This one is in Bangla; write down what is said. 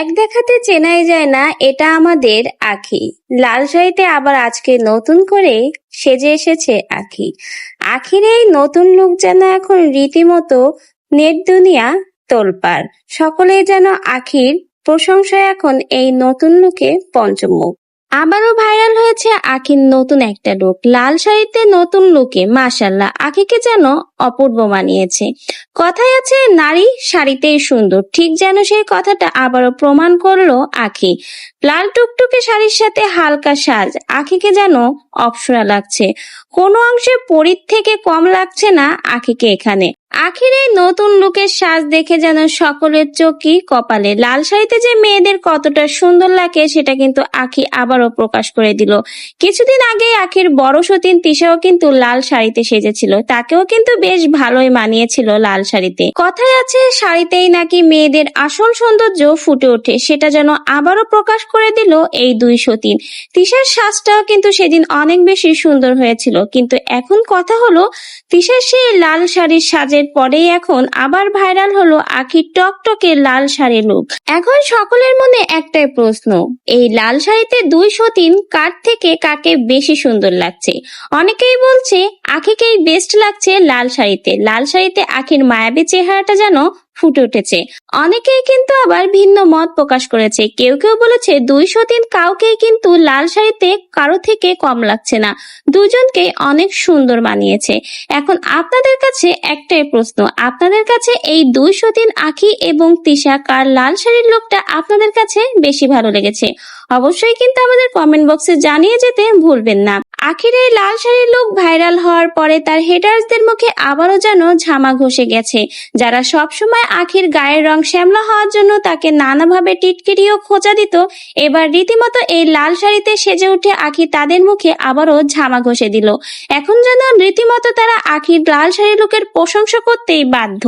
এক দেখাতে চেনাই যায় না, এটা আমাদের আখি। লাল শাড়িতে আবার আজকে নতুন করে সেজে এসেছে আখি। আখির এই নতুন লুক যেন এখন রীতিমতো নেট দুনিয়া তোলপার সকলেই যেন আখির প্রশংসা এখন এই নতুন লুকে পঞ্চমুখ। আবারও ভাইরাল হয়েছে আখির নতুন একটা লুক লাল শাড়িতে নতুন লুকে মাসাল্লাহ আখিকে যেন অপূর্ব মানিয়েছে। কথায় আছে, নারী শাড়িতেই সুন্দর। ঠিক যেন সেই কথাটা আবারও প্রমাণ করল আখি। লাল টুকটুকে শাড়ির সাথে হালকা সাজ, আখিকে যেন অপসরা লাগছে। কোনো অংশে পরির থেকে কম লাগছে না আখিকে এখানে। আখির এই নতুন লুকের সাজ দেখে যেন সকলের চোখই কপালে। লাল শাড়িতে যে মেয়েদের কতটা সুন্দর লাগে, সেটা কিন্তু আখি আবারও প্রকাশ করে দিল। কিছুদিন আগে আখির বড় সতীন তিশাও কিন্তু লাল শাড়িতে সেজেছিল। তাকেও কিন্তু বেশ ভালোই মানিয়েছিল লাল শাড়িতে। কথায় আছে, শাড়িতেই নাকি মেয়েদের আসল সৌন্দর্য ফুটে ওঠে, সেটা যেন আবারও প্রকাশ করে দিল এই দুই সতীন। তিশার সাজটাও কিন্তু সেদিন অনেক বেশি সুন্দর হয়েছিল। কিন্তু এখন কথা হলো, তিশার সেই লাল শাড়ির সাজের পরেই এখন আবার ভাইরাল হলো আখির টকটকে লাল শাড়ি লুক। এখন সকলের মনে একটাই প্রশ্ন, এই লাল শাড়িতে দুই সতীন কার থেকে কাকে বেশি সুন্দর লাগছে? অনেকেই বলছে, আখিকেই বেস্ট লাগছে লাল শাড়িতে। লাল শাড়িতে আখির মায়াবী চেহারাটা যেন ফুটে উঠেছে। অনেকেই কিন্তু আবার ভিন্ন মত প্রকাশ করেছে। কেউ কেউ বলেছে দুই সতীন কাউকেই কিন্তু লাল শাড়িতে কারও থেকে কম লাগছে না। দুজনকে অনেক সুন্দর মানিয়েছে। এখন আপনাদের কাছে একটাই প্রশ্ন, আপনাদের কাছে এই দুই সতীন আখি এবং তিশা কার লাল শাড়ির লোকটা আপনাদের কাছে বেশি ভালো লেগেছে? অবশ্যই কিন্তু আমাদের কমেন্ট বক্সে জানিয়ে যেতে ভুলবেন না। আখির এই লাল শাড়ির লুক ভাইরাল হওয়ার পরে তার হেটার্সদের মুখে আবারও যেন ঝামা ঘষে গেছে। যারা সবসময় আখির গায়ের রং শ্যামলা হওয়ার জন্য তাকে নানাভাবে টিটকিরি ও খোঁচা দিত, এবার রীতিমতো এই লাল শাড়িতে সেজে উঠে আখি তাদের মুখে আবারও ঝামা ঘষে দিল। এখন যেন রীতিমতো তারা আখির লাল শাড়ি লুকের প্রশংসা করতেই বাধ্য।